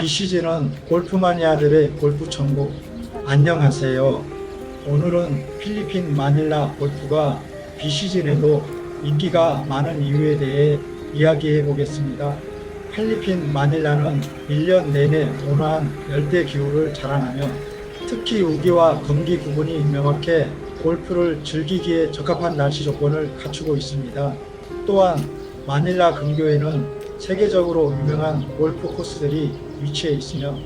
비시즌은 골프 마니아들의 골프 천국 안녕하세요. 오늘은 필리핀 마닐라 골프가 비시즌에도 인기가 많은 이유에 대해 이야기해 보겠습니다. 필리핀 마닐라는 1년 내내 온화한 열대 기후를 자랑하며 특히 우기와 건기 구분이 명확해 골프를 즐기기에 적합한 날씨 조건을 갖추고 있습니다. 또한 마닐라 근교에는 세계적으로 유명한 골프 코스들이 위치해 있으며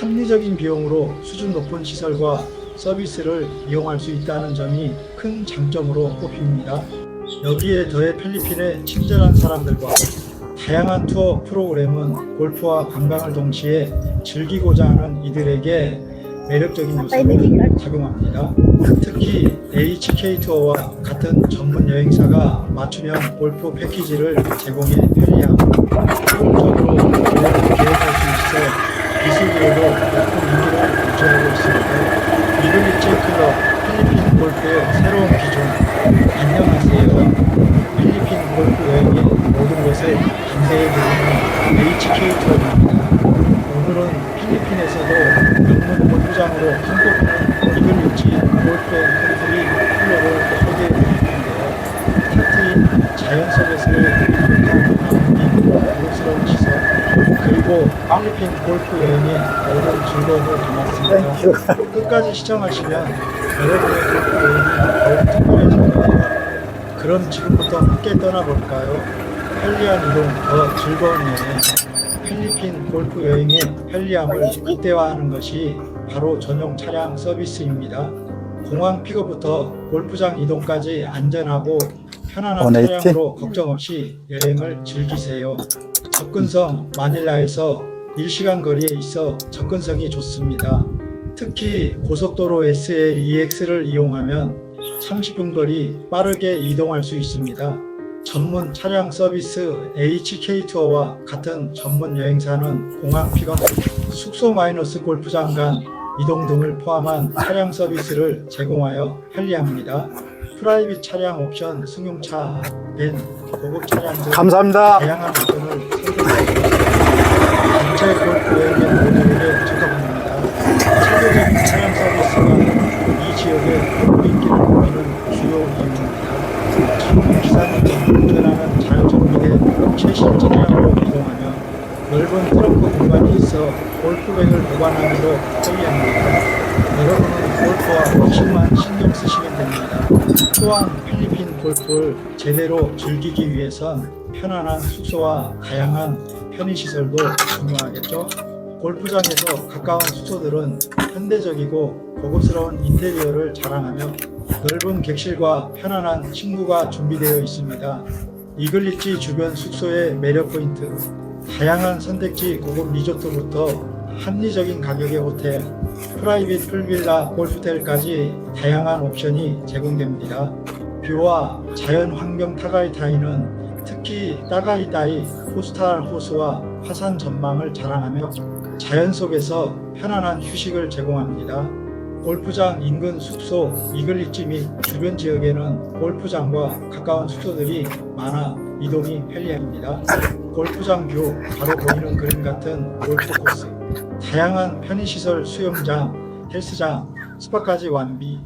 합리적인 비용으로 수준 높은 시설과 서비스를 이용할 수 있다는 점이 큰 장점으로 꼽힙니다. 여기에 더해 필리핀의 친절한 사람들과 다양한 투어 프로그램은 골프와 관광을 동시에 즐기고자 하는 이들에게 매력적인 요소를 작용합니다. 특히 HK 투어와 같은 전문 여행사가 맞춤형 골프 패키지를 제공해 편리함, 효율적으로 계획할 수 있어 이슬기에도 높은 인기를 유지하고 있습니다. 이글리치 클럽 필리핀 골프의 새로운 기준 안녕하세요. 필리핀 골프 여행의 모든 것을 감사해 드리는 HK 투어입니다. 오늘은 필리핀에서도 골프장으로 손꼽히는 이글리치 골프 앤 컨트리 클럽을 소개해 드릴 텐데요. 탁 트인 자연 속에서의 마음이 고급스러운 시선 그리고 필리핀 골프 여행의 모든 즐거움을 담았습니다. 끝까지 시청하시면 여러분의 골프 여행이 더욱 특별해질 거예요. 그럼 지금부터 함께 떠나볼까요? 편리한 이동, 더 즐거운 여행. 필리핀 골프 여행의 편리함을 극대화하는 것이 바로 전용 차량 서비스입니다. 공항 픽업부터 골프장 이동까지 안전하고 편안한 원에이티? 차량으로 걱정 없이 여행을 즐기세요. 접근성 마닐라에서 1시간 거리에 있어 접근성이 좋습니다. 특히 고속도로 SLEX를 이용하면 30분 거리 빠르게 이동할 수 있습니다. 전문 차량 서비스 HK 투어와 같은 전문 여행사는 공항 픽업, 숙소 마이너스 골프장 간 이동 등을 포함한 차량 서비스를 제공하여 편리합니다. 프라이빗 차량 옵션 승용차, 밴, 고급 차량 등 감사합니다. 다양한 옵션을 선택하고 전체 골프 여행의 모두에게 적합합니다. 체계적인 차량 서비스가 이 지역의 골프 인기를 높이는 주요 이유입니다. 운전하는 잘 정비된 최신 차량으로 이동하며 넓은 트렁크 공간이 있어 골프백을 보관하기도 편리합니다. 여러분은 골프와 훨씬만 신경 쓰시면 됩니다. 또한 필리핀 골프를 제대로 즐기기 위해선 편안한 숙소와 다양한 편의시설도 중요하겠죠. 골프장에서 가까운 숙소들은 현대적이고 고급스러운 인테리어를 자랑하며 넓은 객실과 편안한 침구가 준비되어 있습니다. 이글리치 주변 숙소의 매력 포인트, 다양한 선택지 고급 리조트부터 합리적인 가격의 호텔, 프라이빗 풀빌라 골프텔까지 다양한 옵션이 제공됩니다. 뷰와 자연 환경 타가이타이는 특히 따가이다이 코스탈 호수와 화산 전망을 자랑하며 자연 속에서 편안한 휴식을 제공합니다. 골프장 인근 숙소 이글리치 및 주변 지역에는 골프장과 가까운 숙소들이 많아 이동이 편리합니다. 골프장 뷰 바로 보이는 그림 같은 골프 코스 다양한 편의시설 수영장, 헬스장, 스파까지 완비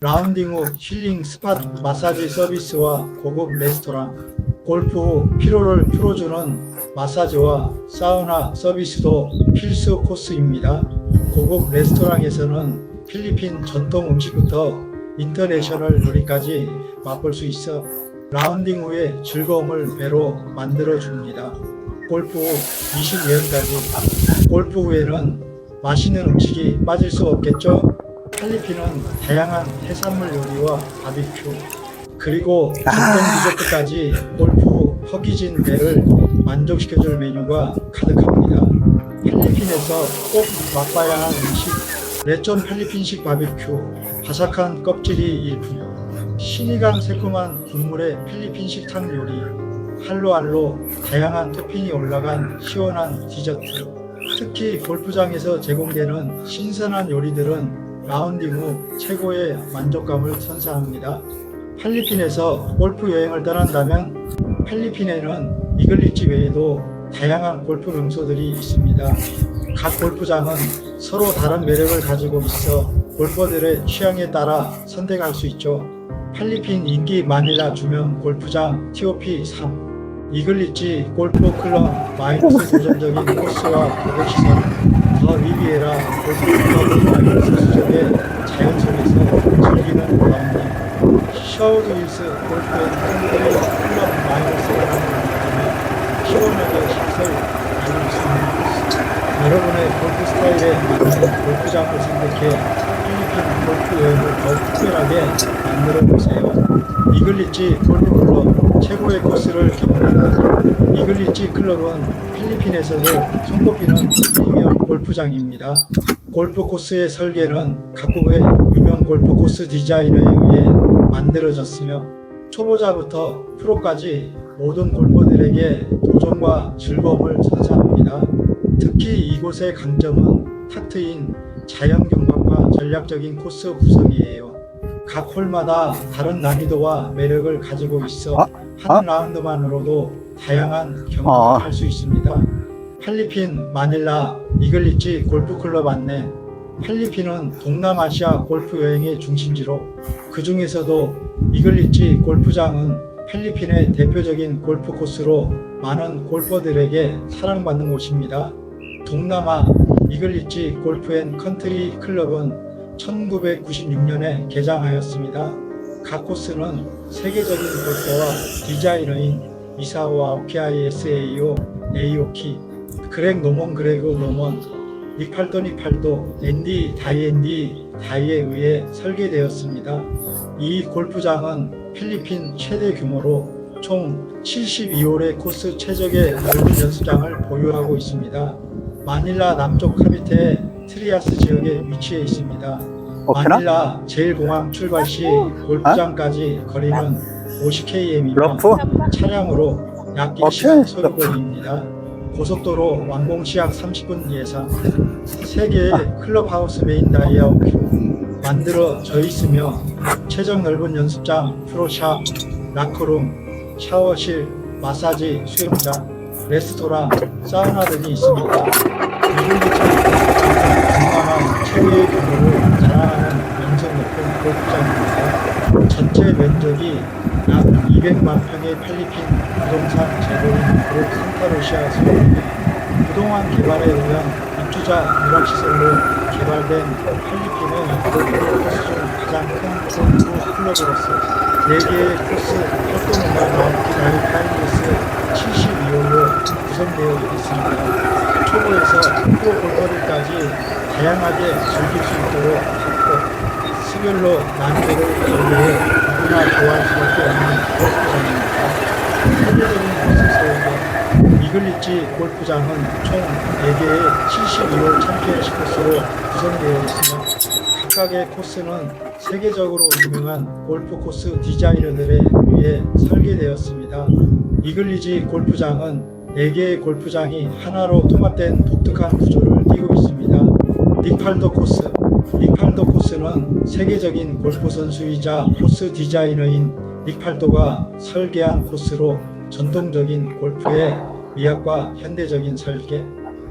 라운딩 후 힐링 스팟 마사지 서비스와 고급 레스토랑 골프 후 피로를 풀어주는 마사지와 사우나 서비스도 필수 코스입니다. 고급 레스토랑에서는 필리핀 전통 음식부터 인터내셔널 요리까지 맛볼 수 있어 라운딩 후에 즐거움을 배로 만들어 줍니다. 골프 후 미식 여행까지 골프 후에는 맛있는 음식이 빠질 수 없겠죠? 필리핀은 다양한 해산물 요리와 바비큐 그리고 전통 디저트까지 골프 후 허기진 배를 만족시켜줄 메뉴가 가득합니다. 필리핀에서 꼭 맛봐야 하는 음식 레촌 필리핀식 바비큐 바삭한 껍질이 일품 신이강 새콤한 국물의 필리핀식 탕 요리 할로알로 다양한 토핑이 올라간 시원한 디저트 특히 골프장에서 제공되는 신선한 요리들은 라운딩 후 최고의 만족감을 선사합니다. 필리핀에서 골프 여행을 떠난다면 필리핀에는 이글리치 외에도 다양한 골프 명소들이 있습니다. 각 골프장은 서로 다른 매력을 가지고 있어 골퍼들의 취향에 따라 선택할 수 있죠. 필리핀 인기 마닐라 주명 골프장 TOP 3 이글리치 골프 클럽 마이너스 도전적인 코스와 보객시설 더 리비에라 골프 클럽 마이너스 수족의 자연 속에서 즐기는 라운딩 셔우드 힐스 골프 앤 컨트리 클럽 마이너스 라는 곳에 시원하게 시설 가지고 있습니다. 여러분의 골프 스타일에 맞는 골프장을 선택해 더욱 특별하게 만들어 보세요. 이글리치 골프 클럽 최고의 코스를 경험하는 이글리치 클럽은 필리핀에서도 손꼽히는 프리미엄 골프장입니다. 골프 코스의 설계는 각국의 유명 골프 코스 디자이너에 의해 만들어졌으며 초보자부터 프로까지 모든 골퍼들에게 도전과 즐거움을 선사합니다. 특히 이곳의 강점은 탁 트인 자연 경관과 전략적인 코스 구성이에요. 각 홀마다 다른 난이도와 매력을 가지고 있어 아, 한 아. 라운드만으로도 다양한 경험을 아. 할 수 있습니다. 필리핀 마닐라 이글리치 골프클럽 안내 필리핀은 동남아시아 골프 여행의 중심지로 그 중에서도 이글리치 골프장은 필리핀의 대표적인 골프 코스로 많은 골퍼들에게 사랑받는 곳입니다. 동남아 이글리치 골프 앤 컨트리 클럽은 1996년에 개장하였습니다. 각 코스는 세계적인 골퍼와 디자이너인 이사와 오키아이SAO, 에이오키, 그렉 노먼 그레그 노먼, 니팔도 니팔도, 앤디 다이앤디 다이에 의해 설계되었습니다. 이 골프장은 필리핀 최대 규모로 총 72홀의 코스 최적의 넓은 연습장을 보유하고 있습니다. 마닐라 남쪽 카비테의 트리아스 지역에 위치해 있습니다. 마닐라 제일공항 출발 시 골프장까지 거리는 50km이며 러프? 차량으로 약 오케이. 1시간 소요거리입니다. 고속도로 완공 시약 30분 예상. 세 개의 클럽하우스 메인 다이아웃 만들어져 있으며 최적 넓은 연습장, 프로샵, 라커룸, 샤워실, 마사지, 수영장, 레스토랑, 사우나 등이 있습니다. 건강한 최고의 규모를 자랑하는 명성 높은 골프장입니다. 전체 면적이 약 200만 평의 필리핀 부동산 제도인 그룹 산타루시아 소유입니다. 부동산 개발에 의한 입주자 누락시설로 개발된 코스 중 가장 큰 골프 클럽으로서 4개의 코스 활동과 나우키 라이 파이니스 72홀로 구성되어 있습니다. 초보에서 프로 골퍼들까지 다양하게 즐길 수 있도록 했고 수별로 난이도를 전개해 누구나 좋아할 수밖에 없는 골프장입니다. 세계적인 코스 소유의 이글리치 골프장은 총 4개의 72홀 챔피언십 코스로 구성되어 있으며 각각의 코스는 세계적으로 유명한 골프 코스 디자이너들에 의해 설계되었습니다. 이글리지 골프장은 4개의 골프장이 하나로 통합된 독특한 구조를 띠고 있습니다. 닉팔도 코스 닉팔도 코스는 세계적인 골프 선수이자 코스 디자이너인 닉팔도가 설계한 코스로 전통적인 골프의 미학과 현대적인 설계,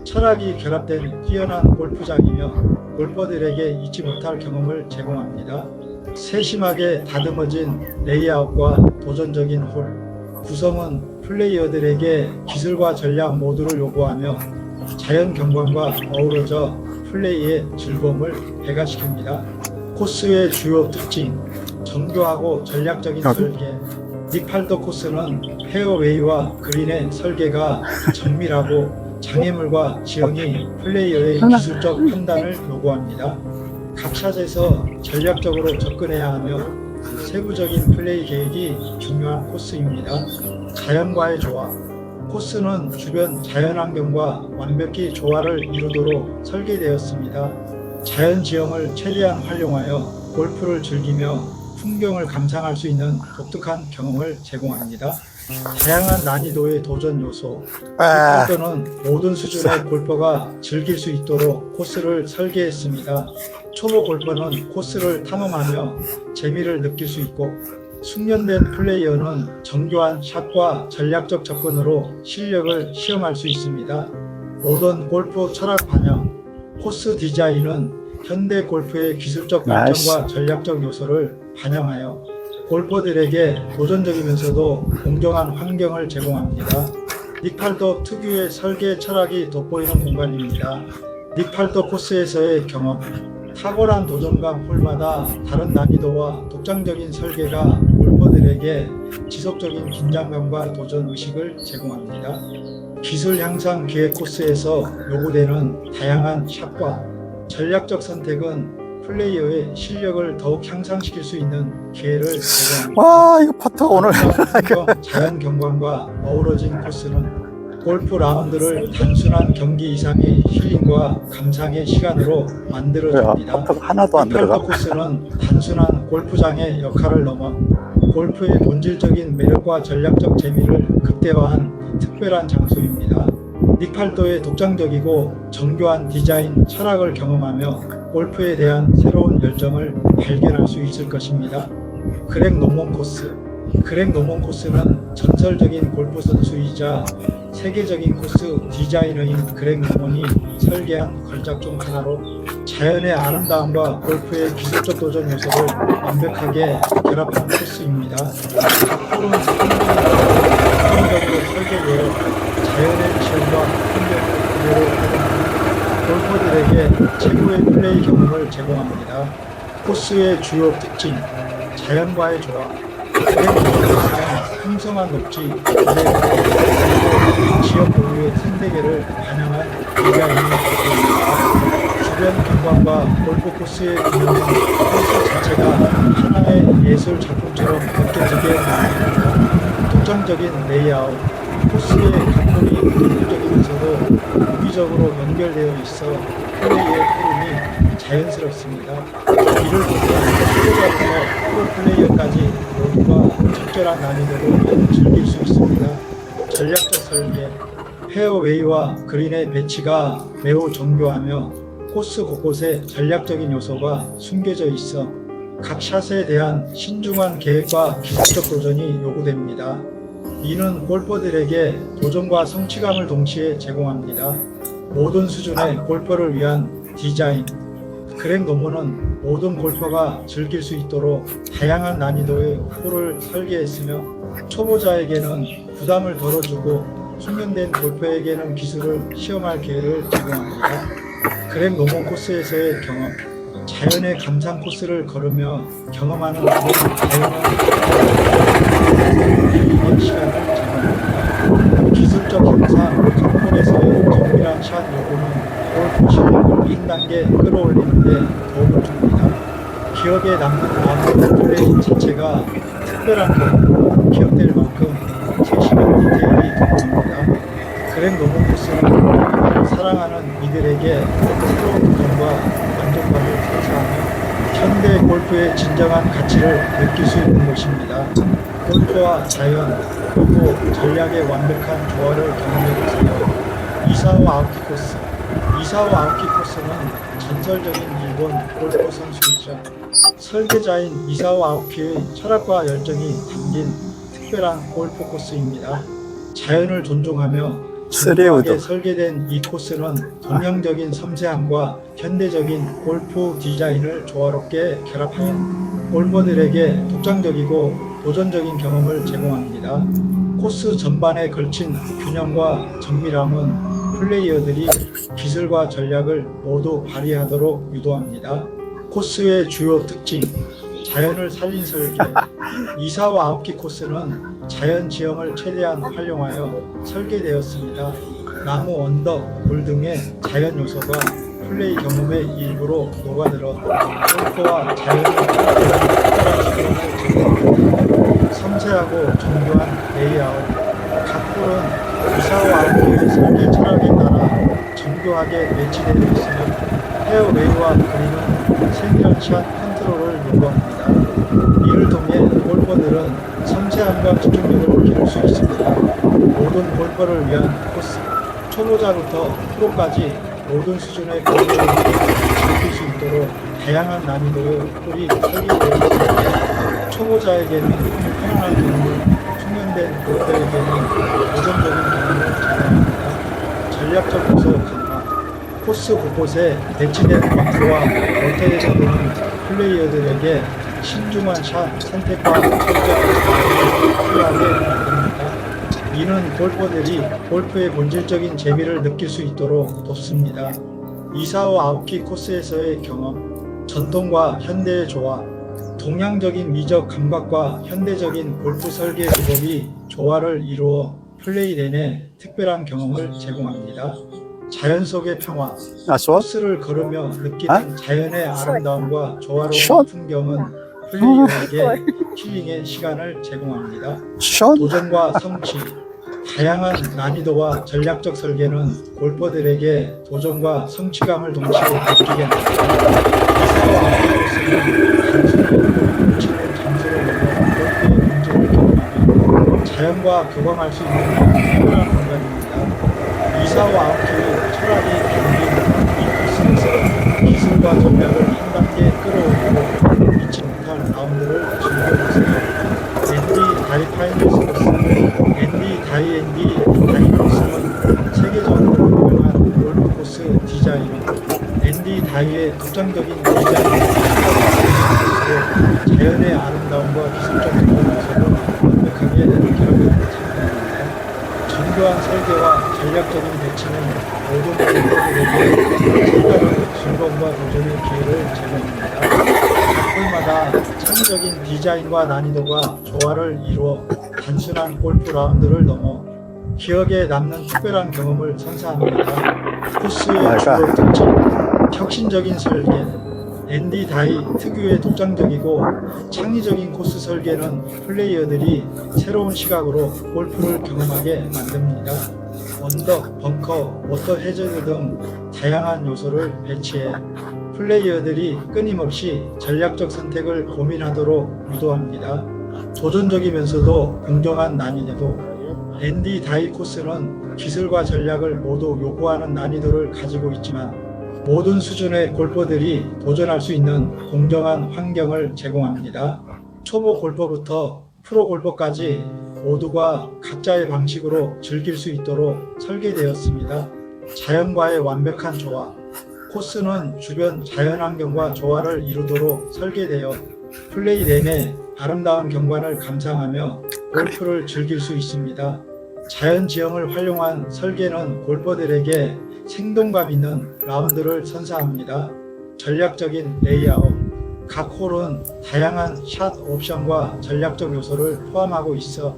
철학이 결합된 뛰어난 골프장이며 골퍼들에게 잊지 못할 경험을 제공합니다. 세심하게 다듬어진 레이아웃과 도전적인 홀, 구성은 플레이어들에게 기술과 전략 모두를 요구하며 자연 경관과 어우러져 플레이의 즐거움을 배가시킵니다. 코스의 주요 특징, 정교하고 전략적인 여기? 설계. 닉팔도 코스는 페어웨이와 그린의 설계가 정밀하고 장애물과 지형이 플레이어의. 기술적 판단을 요구합니다. 각 샷에서 전략적으로 접근해야 하며 세부적인 플레이 계획이 중요한 코스입니다. 자연과의 조화. 코스는 주변 자연환경과 완벽히 조화를 이루도록 설계되었습니다. 자연 지형을 최대한 활용하여 골프를 즐기며 풍경을 감상할 수 있는 독특한 경험을 제공합니다. 다양한 난이도의 도전 요소, 아, 골프는 모든 수준의 골퍼가 즐길 수 있도록 코스를 설계했습니다. 초보 골퍼는 코스를 탐험하며 재미를 느낄 수 있고 숙련된 플레이어는 정교한 샷과 전략적 접근으로 실력을 시험할 수 있습니다. 모던 골프 철학 반영, 코스 디자인은 현대 골프의 기술적. 발전과 전략적 요소를 반영하여 골퍼들에게 도전적이면서도 공정한 환경을 제공합니다. 닉팔도 특유의 설계 철학이 돋보이는 공간입니다. 닉팔도 코스에서의 경험, 탁월한 도전감 홀마다 다른 난이도와 독창적인 설계가 골퍼들에게 지속적인 긴장감과 도전 의식을 제공합니다. 기술 향상 기획 코스에서 요구되는 다양한 샷과 전략적 선택은 플레이어의 실력을 더욱 향상시킬 수 있는 기회를 제공합니다. 와 이거 파트가 오늘 자연 경관과 어우러진 코스는 골프 라운드를 단순한 경기 이상의 힐링과 감상의 시간으로 야, 만들어줍니다. 하나도 안 들어가 코스는 단순한 골프장의 역할을 넘어 골프의 본질적인 매력과 전략적 재미를 극대화한 특별한 장소입니다. 닉팔도의 독창적이고 정교한 디자인 철학을 경험하며 골프에 대한 새로운 열정을 발견할 수 있을 것입니다. 그렉 노몬 코스 그렉 노몬 코스는 전설적인 골프 선수이자 세계적인 코스 디자이너인 그렉 노몬이 설계한 걸작 중 하나로 자연의 아름다움과 골프의 기술적 도전 요소를 완벽하게 결합한 코스입니다. 각도는 성공적으로 설계되어 자연의 지형과 풍경을 그대로 활용하는 골퍼들에게 최고의 플레이 경험을 제공합니다. 코스의 주요 특징, 자연과의 조화, 풍성한 녹지, 지역 고유의 생태계를 반영한 디자인이 되어있습니다. 주변 경관과 골프 코스의 균형은 코스 자체가 하나의 예술 작품처럼 느껴지게 만듭니다. 독창적인 레이아웃, 코스의 각도이 독특적이면서도 유기적으로 연결되어 있어 플레이의 흐름이 자연스럽습니다. 이를 통해 초보자부터 프로 플레이어까지 모두가 적절한 난이도로 즐길 수 있습니다. 전략적 설계, 페어웨이와 그린의 배치가 매우 정교하며 코스 곳곳에 전략적인 요소가 숨겨져 있어 각 샷에 대한 신중한 계획과 기술적 도전이 요구됩니다. 이는 골퍼들에게 도전과 성취감을 동시에 제공합니다. 모든 수준의 골퍼를 위한 디자인. 그렉 노모는 모든 골퍼가 즐길 수 있도록 다양한 난이도의 홀을 설계했으며 초보자에게는 부담을 덜어주고 숙련된 골퍼에게는 기술을 시험할 기회를 제공합니다. 그렉 노모 코스에서의 경험. 자연의 감상 코스를 걸으며 경험하는 다 양한 시간을 제공합니다. 기술적 향상, 정골에서의 정밀한 샷 요구는 골프 실력을 한 단계 끌어올리는 데 도움을 줍니다. 기억에 남는 라운드 플레이 자체가 특별한 경험, 기억될 만큼 세심한 디테일이. 그렉 노몬 코스는 사랑하는 이들에게 새로운 도전과 만족감을 선사하며 현대 골프의 진정한 가치를 느낄 수 있는 곳입니다. 골프와 자연, 그리고 전략의 완벽한 조화를 경험해보세요. 이사오 아우키 코스. 이사오 아우키 코스는 전설적인 일본 골프 선수이자 설계자인 이사오 아우키의 철학과 열정이 담긴 특별한 골프 코스입니다. 자연을 존중하며. 정교하게 설계된 이 코스는 동양적인 섬세함과 현대적인 골프 디자인을 조화롭게 결합하여 골퍼들에게 독창적이고 도전적인 경험을 제공합니다. 코스 전반에 걸친 균형과 정밀함은 플레이어들이 기술과 전략을 모두 발휘하도록 유도합니다. 코스의 주요 특징, 자연을 살린 설계. 이사와 아홉기 코스는 자연 지형을 최대한 활용하여 설계되었습니다. 나무, 언덕, 물 등의 자연 요소가 플레이 경험의 일부로 녹아들어 골프와 자연을 섬세하고 정교한 레이아웃, 각 홀은 이사와 아홉기의 설계 철학에 따라 정교하게 배치되어 있으며 페어웨이와 그린은 세밀한 샷 컨트롤을 요구합니다. 이를 통해 골퍼들은 섬세함과 집중력을 기를 수 있습니다. 모든 골퍼를 위한 코스, 초보자부터 프로까지 모든 수준의 골프를 즐길 수 있도록 다양한 난이도의 홀이 설계되어 있습니다. 초보자에게는 경험을, 숙련된 골퍼에게는 도전적인 경험을. 전략적 요소 강화 코스 곳곳에 배치된 마크와 적은 플레이어들에게 신중한 샷 선택과 설정을 필요하게 만듭니다. 이는 골퍼들이 골프의 본질적인 재미를 느낄 수 있도록 돕습니다. 이사오 아오키 코스에서의 경험, 전통과 현대의 조화, 동양적인 미적 감각과 현대적인 골프 설계 기법이 조화를 이루어 플레이 내내 특별한 경험을 제공합니다. 자연 속의 평화, 아, 쏘? 코스를 걸으며 느끼는 자연의 아름다움과 조화로운 숏? 풍경은 플레이어에게 힐링의 시간을 제공합니다. 션? 도전과 성취, 다양한 난이도와 전략적 설계는 골퍼들에게 도전과 성취감을 동시에 느끼게 합니다. 치는 장소를 넘어 골프의 문제를 경험하며 자연과 교감할 수 있는 특별한 공간입니다. 이사와 아웃킬이 철학이 담긴 이 코스에서 기술과 전략을 한 단계 끌어올리고 잊지 못할 라운드를 즐겨보세요. 앤디 다이 파이너스 코스, 앤디 다이 앤디 다이 코스는 세계적으로 유명한 골프 코스 디자인, 앤디 다이의 독창적인 디자인, 자연의 아름다움과 기술적인 완벽하게 결합하는 작품입니다. 정교한 설계와 전략적인 배치는 모든 색다른 즐거움과 도전의 기회를 제공합니다. 홀마다 창의적인 디자인과 난이도가 조화를 이루어 단순한 골프 라운드를 넘어 기억에 남는 특별한 경험을 선사합니다. 코스의. 주요 특징, 혁신적인 설계, 앤디 다이 특유의 독창적이고 창의적인 코스 설계는 플레이어들이 새로운 시각으로 골프를 경험하게 만듭니다. 언덕, 벙커, 워터 해저드 등 다양한 요소를 배치해 플레이어들이 끊임없이 전략적 선택을 고민하도록 유도합니다. 도전적이면서도 공정한 난이도 앤디 다이 코스는 기술과 전략을 모두 요구하는 난이도를 가지고 있지만 모든 수준의 골퍼들이 도전할 수 있는 공정한 환경을 제공합니다. 초보 골퍼부터 프로 골퍼까지 모두가 각자의 방식으로 즐길 수 있도록 설계되었습니다. 자연과의 완벽한 조화, 코스는 주변 자연환경과 조화를 이루도록 설계되어 플레이 내내 아름다운 경관을 감상하며 골프를 즐길 수 있습니다. 자연 지형을 활용한 설계는 골퍼들에게 생동감 있는 라운드를 선사합니다. 전략적인 레이아웃. 각 홀은 다양한 샷 옵션과 전략적 요소를 포함하고 있어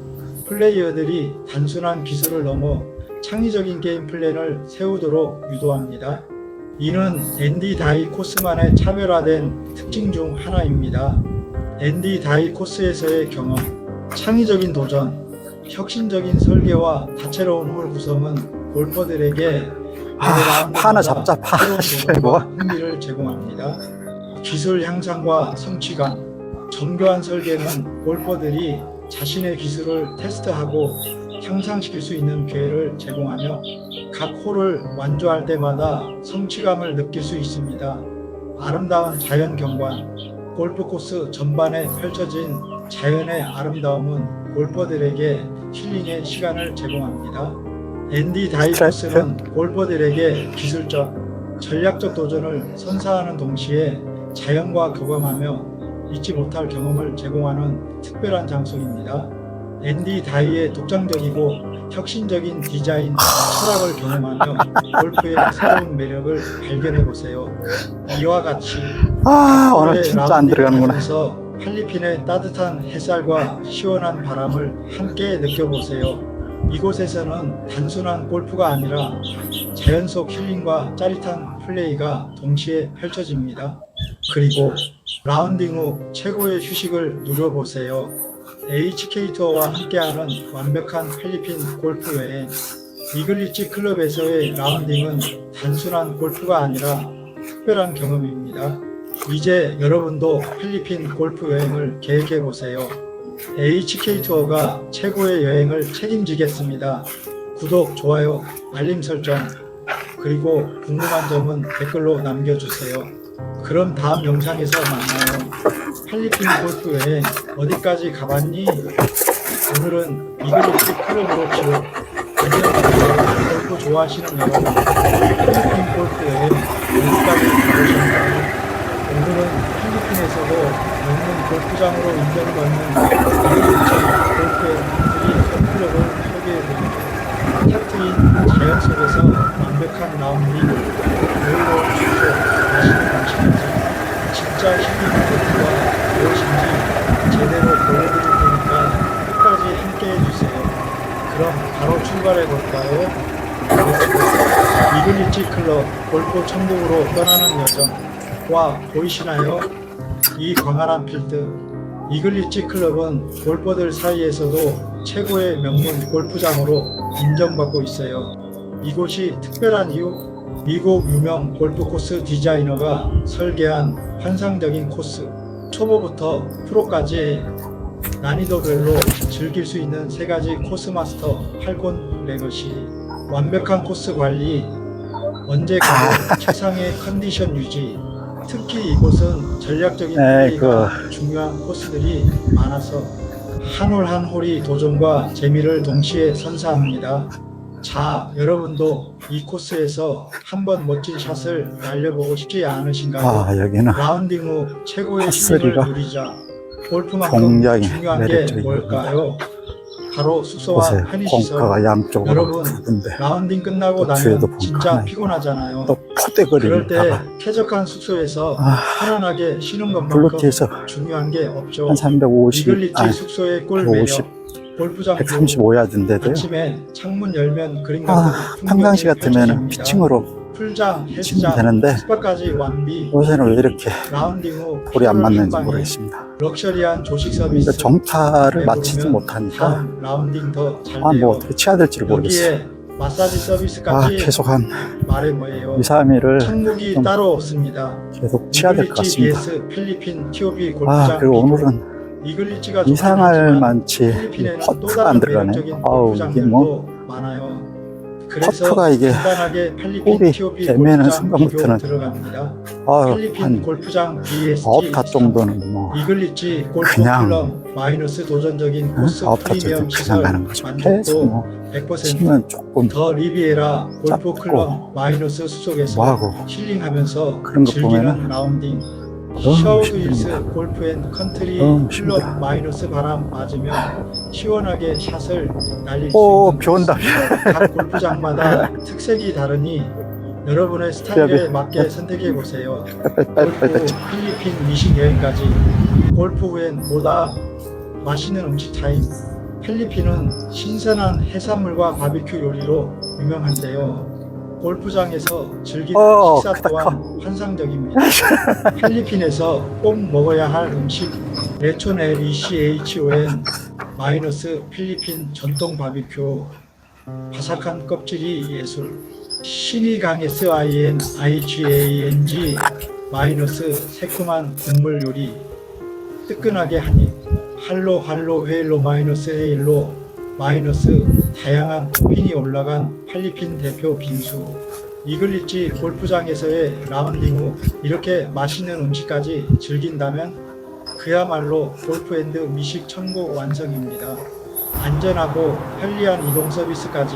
플레이어들이 단순한 기술을 넘어 창의적인 게임 플랜을 세우도록 유도합니다. 이는 앤디 다이 코스만의 차별화된 특징 중 하나입니다. 앤디 다이 코스에서의 경험, 창의적인 도전, 혁신적인 설계와 다채로운 홀 구성은 골퍼들에게 아, 파나 잡자, 파. 뭐야? 흥미를 제공합니다. 기술 향상과 성취감, 정교한 설계는 골퍼들이 자신의 기술을 테스트하고 향상시킬 수 있는 기회를 제공하며 각 홀을 완주할 때마다 성취감을 느낄 수 있습니다. 아름다운 자연 경관, 골프 코스 전반에 펼쳐진 자연의 아름다움은 골퍼들에게 힐링의 시간을 제공합니다. 앤디 다이 스트라이크? 코스는 골퍼들에게 기술적, 전략적 도전을 선사하는 동시에 자연과 교감하며 잊지 못할 경험을 제공하는 특별한 장소입니다. 앤디 다이의 독창적이고 혁신적인 디자인, 철학을 경험하며 골프의 새로운 매력을 발견해 보세요. 이와 같이 아, 오늘 진짜 안 들어가는구나. 필리핀의 따뜻한 햇살과 시원한 바람을 함께 느껴보세요. 이곳에서는 단순한 골프가 아니라 자연 속 힐링과 짜릿한 플레이가 동시에 펼쳐집니다. 그리고 라운딩 후 최고의 휴식을 누려보세요. HK 투어와 함께하는 완벽한 필리핀 골프 여행. 이글리치 클럽에서의 라운딩은 단순한 골프가 아니라 특별한 경험입니다. 이제 여러분도 필리핀 골프 여행을 계획해 보세요. HK 투어가 최고의 여행을 책임지겠습니다. 구독, 좋아요, 알림 설정, 그리고 궁금한 점은 댓글로 남겨주세요. 그럼 다음 영상에서 만나요. 필리핀 골프에 어디까지 가봤니? 오늘은 이글리치 클럽으로 치러 골프 좋아하시는 여러분 필리핀 골프에 어디까지 가보셨나요? 오늘은 필리핀에서도 명문 골프장으로 인정받는 골프의 이 클럽을 소개해드립니다. 탁 트인 자연 속에서 완벽한 라운딩, 여유로운 축소, 맛있는 음식까지 진짜 힐링 골프가 무엇인지 제대로 보여드릴 테니까 끝까지 함께 해 주세요. 그럼 바로 출발해 볼까요? 이글리치 클럽 골프 천국으로 떠나는 여정 와 보이시나요? 이 광활한 필드 이글리치 클럽은 골퍼들 사이에서도 최고의 명문 골프장으로 인정받고 있어요. 이곳이 특별한 이유 미국 유명 골프 코스 디자이너가 설계한 환상적인 코스 초보부터 프로까지 난이도별로 즐길 수 있는 세 가지 코스 마스터 8곤 레거시 완벽한 코스 관리 언제 가도 최상의 컨디션 유지 특히 이곳은 전략적인 에이, 플레이가 중요한 코스들이 많아서 한 홀 한 홀이 도전과 재미를 동시에 선사합니다. 자, 여러분도 이 코스에서 한 번 멋진 샷을 날려보고 싶지 않으신가요? 아, 여기는 라운딩 후 최고의 핫소리가 누리자. 골프만큼 중요한 게. 뭘까요? 바로 숙소와 편의시설. 여러분. 라운딩 끝나고 나면 진짜 피곤하잖아요. 또 그럴 때 쾌적한 숙소에서 아, 편안하게 쉬는 것만큼 블루티에서 중요한 게 없죠. 한 350, 이글리치 아니, 숙소의 꿀 매력. 150, 골프장 135야드인데도요. 아침에 창문 열면 그림 아, 같은 평상시 같으면. 피칭으로 풀장, 헬스장, 되는데 스파까지 완비. 요새는 왜 이렇게 라운딩 후 볼이 안 맞는지 모르겠습니다. 럭셔리한 조식 그러니까 서비스. 정타를 해보면 못하니까 라운딩 더잘 아. 뭐 어떻게 쳐야 될지를 모르겠어요. 마사지 아, 서비스까지 계속 한 말해 뭐예요. 2, 3일을 천국이 좀 따로 없습니다. 계속 치야 될 것 같습니다. BS 필리핀 TOB 골프장 아, 그리고. 오늘은 이상할 좋긴 많지 필리핀에는 또 퍼트가 다른 안 들어가네. 아우, 이게 뭐 많아요. 퍼트가 이게 애매한 골프장 순간부터는. 아유, 한 골프장 BST 9타 정도는 뭐 그냥, 마이너스 도전적인 응? 코스 9타 정도 프리미엄 그냥 가는 거죠. 계속 뭐 100%. 치면 조금 더 리비에라 골프 클럽 마이너스 수속에서 뭐하고 힐링하면서 그런 거 즐기는 보면은 라운딩 힘듭니다. 골프 앤 컨트리 클럽. 마이너스 바람 맞으며 시원하게 샷을 날릴 수 오, 있는 비 온다. 각 골프장마다 특색이 다르니 여러분의 스타일에. 맞게 선택해 보세요. 골프 필리핀 미식 여행까지 골프 후엔 뭐다 맛있는 음식 타임 필리핀은 신선한 해산물과 바비큐 요리로 유명한데요 골프장에서 즐기는 어, 식사 크다, 또한 환상적입니다 필리핀에서 꼭 먹어야 할 음식 레초넬 ECHON 마이너스 필리핀 전통 바비큐 바삭한 껍질이 예술. 신이강 SIN IGANG 마이너스 새콤한 국물 요리. 뜨끈하게 한입 할로 할로 헤일로 마이너스 헤일로 마이너스 다양한 토핑이 올라간 필리핀 대표 빙수. 이글리치 골프장에서의 라운딩 후 이렇게 맛있는 음식까지 즐긴다면 그야말로 골프앤드 미식 천국 완성입니다. 안전하고 편리한 이동 서비스까지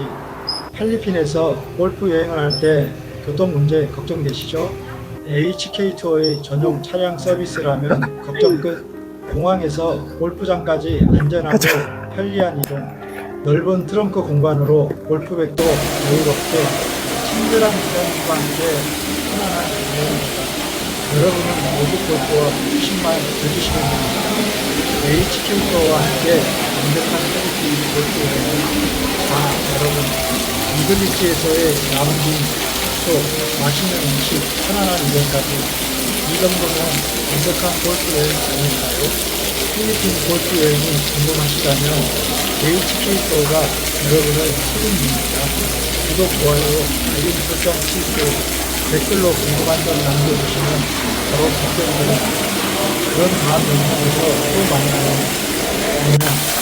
필리핀에서 골프 여행을 할 때 교통 문제 걱정되시죠? HK 투어의 전용 차량 서비스라면 걱정 끝. 공항에서 골프장까지 안전하고 편리한 이동. 넓은 트렁크 공간으로 골프백도 여유롭게 친절한 사장님과 함께 편안한 여행입니다. 여러분은 모두 골프와 수십만 즐기시는 분입니다. HK 투어와 함께 완벽한 필리핀 골프 여행. 자, 여러분. 이글리치에서의 라운딩, 또 맛있는 음식, 편안한 이동까지 이 정도면 완벽한 골프 여행 아닐까요? 필리핀 골프 여행이 궁금하시다면 HK 프로가 여러분을 책임집니다. 구독, 좋아요, 알림 설정 실수, 댓글로 궁금한 점 남겨주시면 바로 답변드립니다. 그런 다음 영상에서 또 만나요.